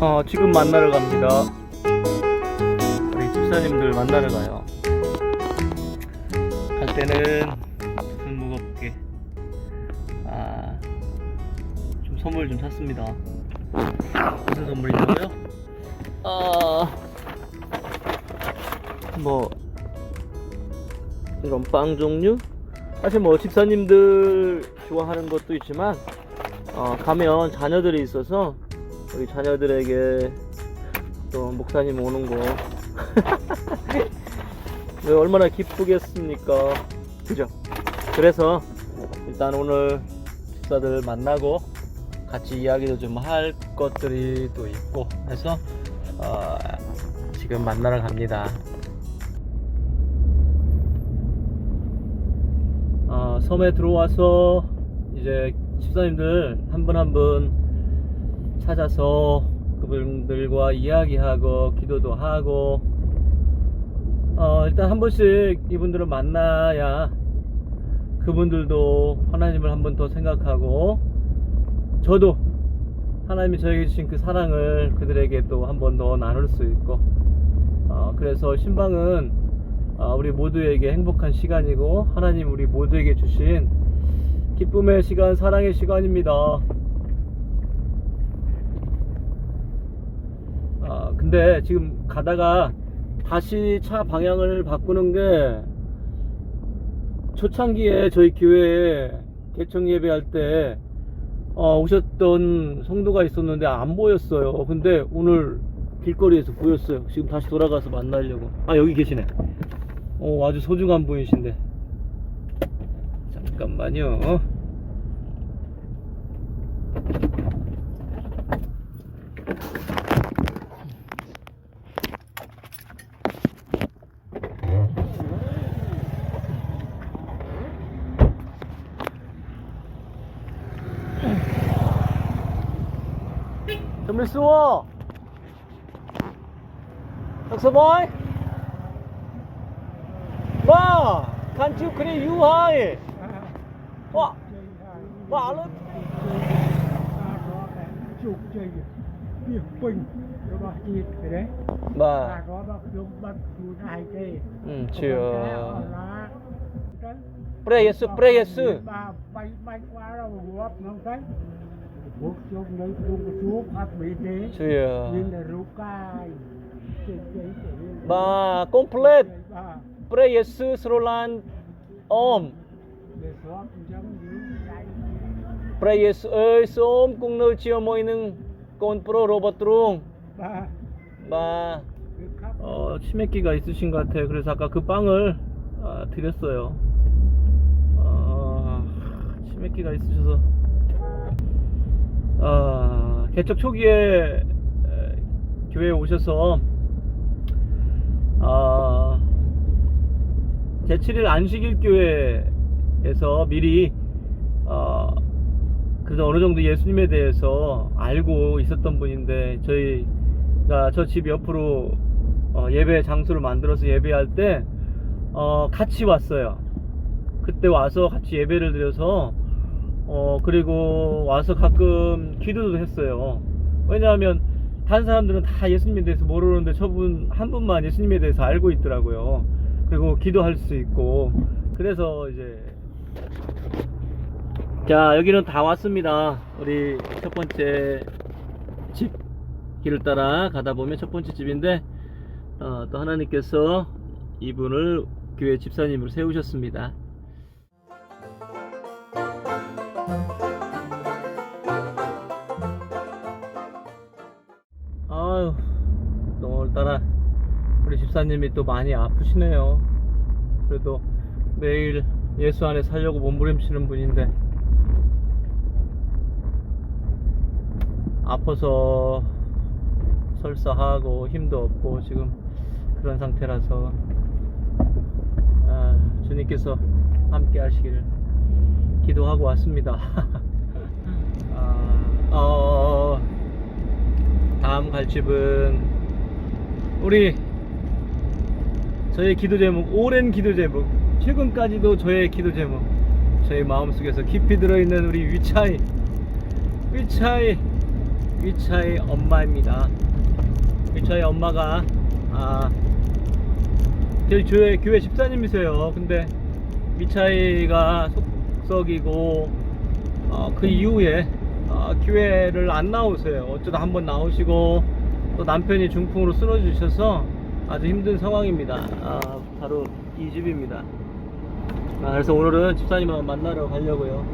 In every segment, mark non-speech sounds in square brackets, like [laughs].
어, 지금 만나러 갑니다. 우리 집사님들 만나러 가요. 갈 때는 무슨 무겁게 아, 좀 선물 좀 샀습니다. 무슨 선물이냐고요? 아, 뭐 이런 빵 종류? 사실 뭐 집사님들 좋아하는 것도 있지만 어, 가면 자녀들이 있어서 우리 자녀들에게 또 목사님 오는 거. [laughs] 왜 얼마나 기쁘겠습니까? 그죠? 그래서 일단 오늘 집사들 만나고 같이 이야기도 좀 할 것들이 또 있고 해서 어, 지금 만나러 갑니다. 어, 섬에 들어와서 이제 집사님들 한 분 한분 찾아서 그분들과 이야기하고 기도도 하고 어, 일단 한 번씩 이분들을 만나야 그분들도 하나님을 한 번 더 생각하고 저도 하나님이 저에게 주신 그 사랑을 그들에게 또 한 번 더 나눌 수 있고 어, 그래서 신방은 어, 우리 모두에게 행복한 시간이고 하나님 우리 모두에게 주신 기쁨의 시간 사랑의 시간입니다 아, 근데 지금 가다가 다시 차 방향을 바꾸는 게 초창기에 저희 교회에 개청 예배할 때 어, 오셨던 성도가 있었는데 안 보였어요. 근데 오늘 길거리에서 보였어요. 지금 다시 돌아가서 만나려고. 아, 여기 계시네. 어, 아주 소중한 분이신데. 잠깐만요. xua thực sự bói. Ba khăn chịu cái yu hai ba ba luôn. Chụp chơi việc bình rồi bà chị cái đấy bà có bà dùng bật chú này chơi ừ chưa Prayer, prayer. Bà nó thấy buộc chung đấy chung cái chú phát bị thế chưa nhưng là 바 콤플렛 bà 옴 để xóa giống như vậy 프레이스 ơi 쏨 cung nơi chiều môi nưng côn 프로 로버트룽 bà 바 cứ khắp 어, 치맥기가 있으신 것 같아요. 그래서 아까 그 빵을 아, 드렸어요. 어, 치맥기가 있으셔서 아, 개척 초기에 에, 교회에 오셔서 아, 제7일 안식일 교회에서 미리 어, 그래도 어느 정도 예수님에 대해서 알고 있었던 분인데 저희가 저 집 옆으로 어, 예배 장소를 만들어서 예배할 때 어, 같이 왔어요. 그때 와서 같이 예배를 드려서 어, 그리고 와서 가끔 기도도 했어요. 왜냐하면 다른 사람들은 다 예수님에 대해서 모르는데 저분 한 분만 예수님에 대해서 알고 있더라고요. 그리고 기도할 수 있고 그래서 이제 자 여기는 다 왔습니다. 우리 첫 번째 집 길을 따라 가다 보면 첫 번째 집인데 어, 또 하나님께서 이분을 교회 집사님으로 세우셨습니다. 집사님이 또 많이 아프시네요. 그래도 매일 예수 안에 살려고 몸부림치는 분인데 아파서 설사하고 힘도 없고 지금 그런 상태라서 아, 주님께서 함께 하시기를 기도하고 왔습니다. [laughs] 아, 어, 다음 갈 집은 우리 저의 기도 제목 오랜 기도 제목 최근까지도 저의 기도 제목 저의 마음속에서 깊이 들어있는 우리 위차이 위차이 위차의 엄마입니다. 위차의 엄마가 아 저희 교회, 교회 집사님이세요. 근데 위차이가 속썩이고 어, 그 이후에 어, 교회를 안 나오세요. 어쩌다 한번 나오시고 또 남편이 중풍으로 쓰러지셔서 아주 힘든 상황입니다. 아, 바로 이 집입니다. 아, 그래서 오늘은 집사님을 만나러 가려고요.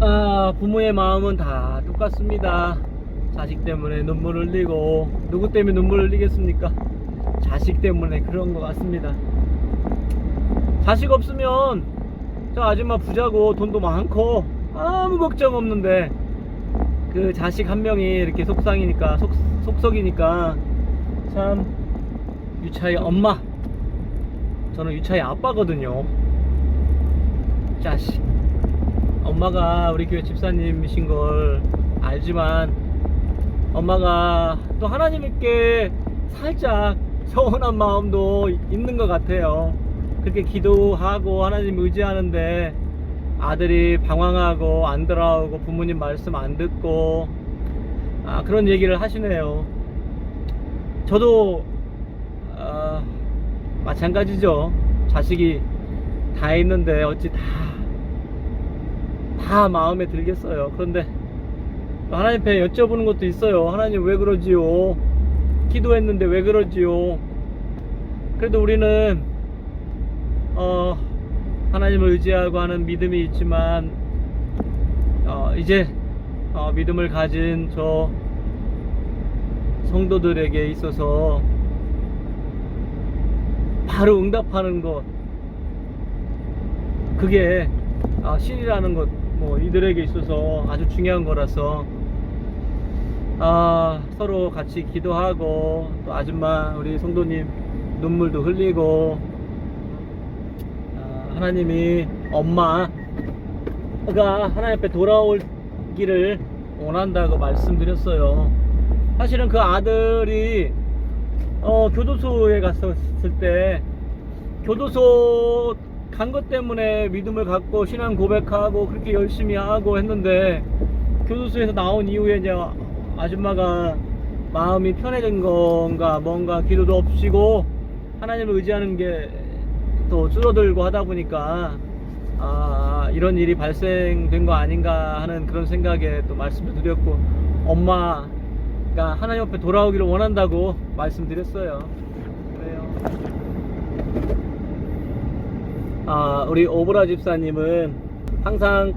아, 부모의 마음은 다 똑같습니다. 자식 때문에 눈물 흘리고 누구 때문에 눈물 흘리겠습니까? 자식 때문에 그런 것 같습니다. 자식 없으면 저 아줌마 부자고 돈도 많고 아무 걱정 없는데 그 자식 한 명이 이렇게 속상이니까 속, 속썩이니까 참 유차의 엄마 저는 유차의 아빠거든요 자식 엄마가 우리 교회 집사님이신 걸 알지만 엄마가 또 하나님께 살짝 서운한 마음도 있는 것 같아요. 그렇게 기도하고 하나님 의지하는데 아들이 방황하고 안 돌아오고 부모님 말씀 안 듣고 아, 그런 얘기를 하시네요. 저도 아, 마찬가지죠. 자식이 다 있는데 어찌 다, 다 마음에 들겠어요. 그런데 하나님 앞에 여쭤보는 것도 있어요. 하나님 왜 그러지요? 기도했는데 왜 그러지요? 그래도 우리는 어, 하나님을 의지하고 하는 믿음이 있지만 어, 이제 어, 믿음을 가진 저 성도들에게 있어서 바로 응답하는 것 그게 아, 신이라는 것 뭐 이들에게 있어서 아주 중요한 거라서 아, 서로 같이 기도하고 또 아줌마 우리 성도님 눈물도 흘리고 아, 하나님이 엄마가 하나님 앞에 돌아올 기를 원한다고 말씀드렸어요. 사실은 그 아들이 어, 교도소에 갔었을 때 교도소 간 것 때문에 믿음을 갖고 신앙 고백하고 그렇게 열심히 하고 했는데 교도소에서 나온 이후에 이제 아줌마가 마음이 편해진 건가 뭔가 기도도 없이고 하나님을 의지하는 게또 줄어들고 하다 보니까 아 이런 일이 발생된 거 아닌가 하는 그런 생각에 또 말씀을 드렸고 엄마가 하나님 앞에 돌아오기를 원한다고 말씀드렸어요. 그래요. 아 우리 오브라 집사님은 항상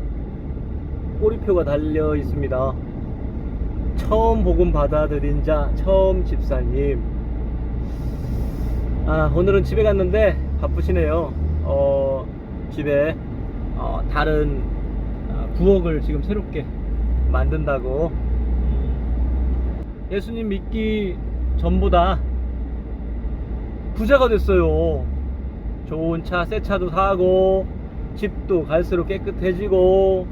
꼬리표가 달려 있습니다. 처음 복음 받아들인 자 처음 집사님. 아 오늘은 집에 갔는데 바쁘시네요. 어 집에 어, 다른 아, 부엌을 지금 새롭게 만든다고 예수님 믿기 전보다 부자가 됐어요 좋은 차 새 차도 사고 집도 갈수록 깨끗해지고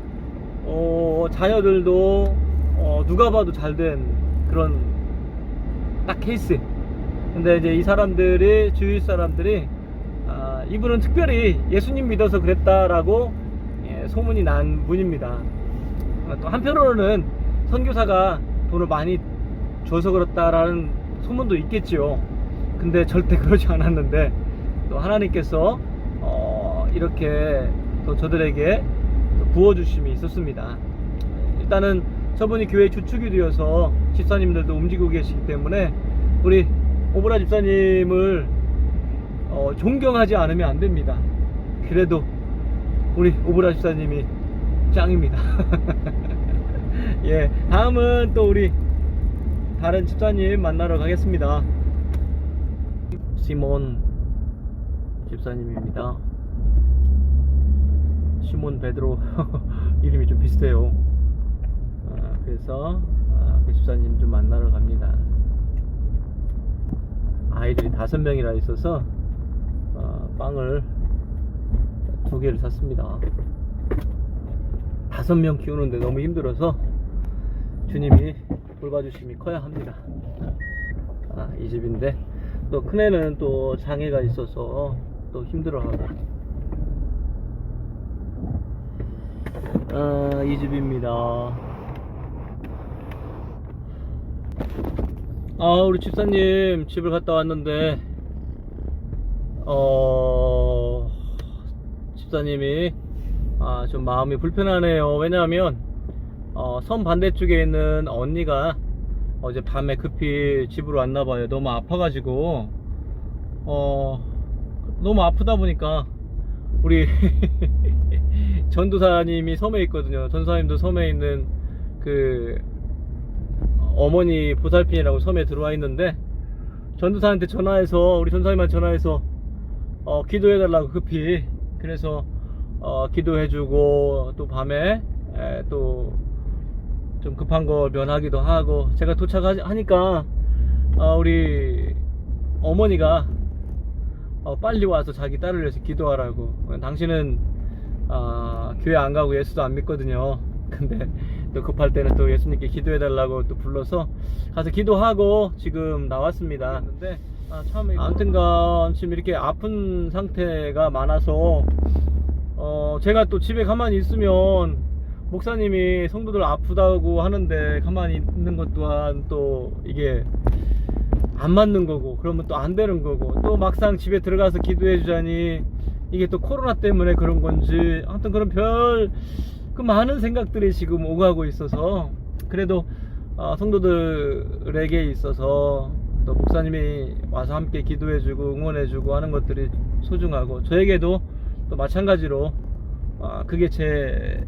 어, 자녀들도 어, 누가 봐도 잘 된 그런 딱 케이스. 근데 이제 이 사람들이 주위 사람들이 아, 이분은 특별히 예수님 믿어서 그랬다라고 예, 소문이 난 분입니다. 아, 또 한편으로는 선교사가 돈을 많이 줘서 그렇다라는 소문도 있겠지요. 근데 절대 [laughs] 그러지 않았는데 또 하나님께서 어, 이렇게 또 저들에게 또 부어주심이 있었습니다. 일단은 저분이 교회 주축이 되어서 집사님들도 움직이고 계시기 때문에 우리 오브라 집사님을 어, 존경하지 않으면 안 됩니다. 그래도 우리 오브라 집사님이 짱입니다. [laughs] 예, 다음은 또 우리 다른 집사님 만나러 가겠습니다. 시몬 집사님입니다. 시몬 베드로 [laughs] 이름이 좀 비슷해요. 아, 그래서 아, 그 집사님 좀 만나러 갑니다. 아이들이 다섯 명이라 있어서 어, 빵을 두 개를 샀습니다. 다섯 명 키우는데 너무 힘들어서 주님이 돌봐주심이 커야 합니다. 아, 이 집인데 또 큰애는 또 장애가 있어서 또 힘들어하고 아, 이 집입니다. 아, 우리 집사님 집을 갔다 왔는데, 어, 집사님이, 아, 좀 마음이 불편하네요. 왜냐하면, 어, 섬 반대쪽에 있는 언니가 어제 밤에 급히 집으로 왔나 봐요. 너무 아파가지고, 어, 너무 아프다 보니까, 우리 [laughs] 전도사님이 섬에 있거든요. 전도사님도 섬에 있는 그 어머니 보살핀이라고 섬에 들어와 있는데 전도사한테 전화해서 우리 전도사님한테 전화해서 어, 기도해 달라고 급히 그래서 어, 기도해 주고 또 밤에 또 좀 급한 거 면하기도 하고 제가 도착하니까 어, 우리 어머니가 어, 빨리 와서 자기 딸을 위해서 기도하라고. 당신은 아, 교회 안 가고 예수도 안 믿거든요. 근데 또 급할 때는 또 예수님께 기도해 달라고 또 불러서 가서 기도하고 지금 나왔습니다. 근데 아, 참 아무튼간 지금 이렇게 아픈 상태가 많아서 어, 제가 또 집에 가만히 있으면 목사님이 성도들 아프다고 하는데 가만히 있는 것 또한 또 이게 안 맞는 거고 그러면 또 안 되는 거고 또 막상 집에 들어가서 기도해 주자니 이게 또 코로나 때문에 그런 건지 아무튼 그런 별 그 많은 생각들이 지금 오가고 있어서 그래도 어, 성도들에게 있어서 또 목사님이 와서 함께 기도해 주고 응원해 주고 하는 것들이 소중하고 저에게도 또 마찬가지로 어, 그게 제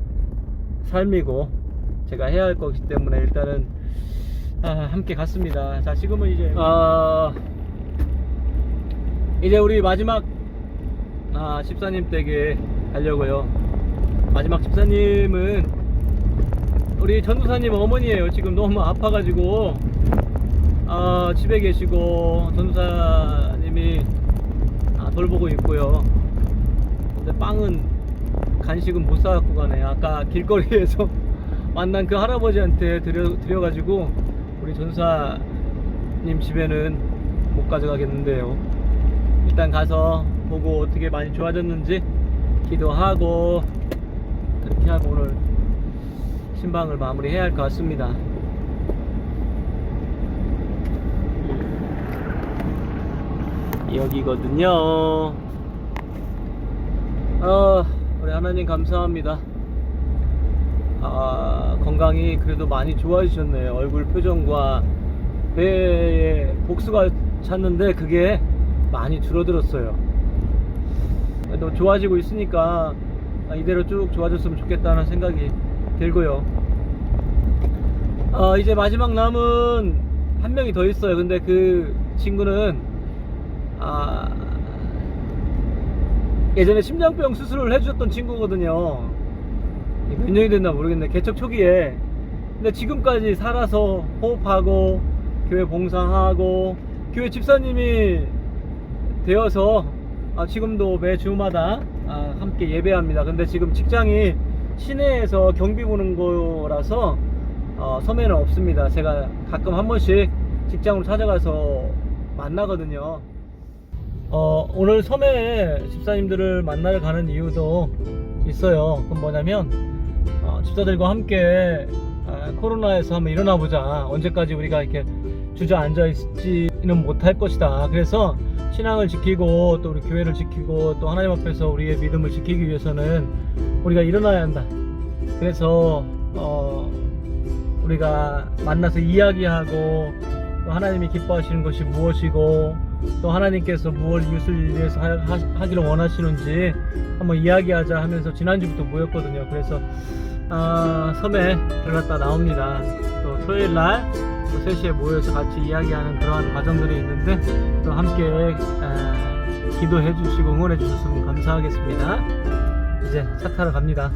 삶이고 제가 해야 할 것이기 때문에 일단은 아, 함께 갔습니다. 자, 지금은 이제 아 이제 우리 마지막 아, 집사님 댁에 가려고요. 마지막 집사님은 우리 전도사님 어머니예요. 지금 너무 아파가지고 아, 집에 계시고 전도사님이 아, 돌보고 있고요. 근데 빵은 간식은 못 사갖고 가네. 아까 길거리에서 [laughs] 만난 그 할아버지한테 드려, 드려가지고 우리 전사님 집에는 못 가져가겠는데요. 일단 가서 보고 어떻게 많이 좋아졌는지 기도하고 그렇게 하고 오늘 신방을 마무리해야 할 것 같습니다. 여기거든요. 아, 우리 하나님 감사합니다. 아, 건강이 그래도 많이 좋아지셨네요. 얼굴 표정과 배에 복수가 찼는데 그게 많이 줄어들었어요. 그래도 좋아지고 있으니까 이대로 쭉 좋아졌으면 좋겠다는 생각이 들고요. 어, 이제 마지막 남은 한 명이 더 있어요. 근데 그 친구는 아, 예전에 심장병 수술을 해주셨던 친구거든요. 몇 년이 됐나 모르겠네. 개척 초기에. 근데 지금까지 살아서 호흡하고, 교회 봉사하고, 교회 집사님이 되어서, 아, 지금도 매 주마다 아, 함께 예배합니다. 근데 지금 직장이 시내에서 경비 보는 거라서, 어, 섬에는 없습니다. 제가 가끔 한 번씩 직장으로 찾아가서 만나거든요. 어, 오늘 섬에 집사님들을 만나러 가는 이유도 있어요. 그건 뭐냐면, 어, 집사들과 함께 아, 코로나에서 한번 일어나 보자. 언제까지 우리가 이렇게 주저앉아 있지는 못할 것이다. 그래서 신앙을 지키고 또 우리 교회를 지키고 또 하나님 앞에서 우리의 믿음을 지키기 위해서는 우리가 일어나야 한다. 그래서 어, 우리가 만나서 이야기하고 또 하나님이 기뻐하시는 것이 무엇이고 또 하나님께서 무엇 이웃을 위해서 하, 하, 기를 원하시는지 한번 이야기하자 하면서 지난주부터 모였거든요. 그래서 아, 섬에 들어갔다 나옵니다. 또 토요일 날 또 3시에 모여서 같이 이야기하는 그러한 과정들이 있는데 또 함께 에, 기도해 주시고 응원해 주셨으면 감사하겠습니다. 이제 차 타러 갑니다.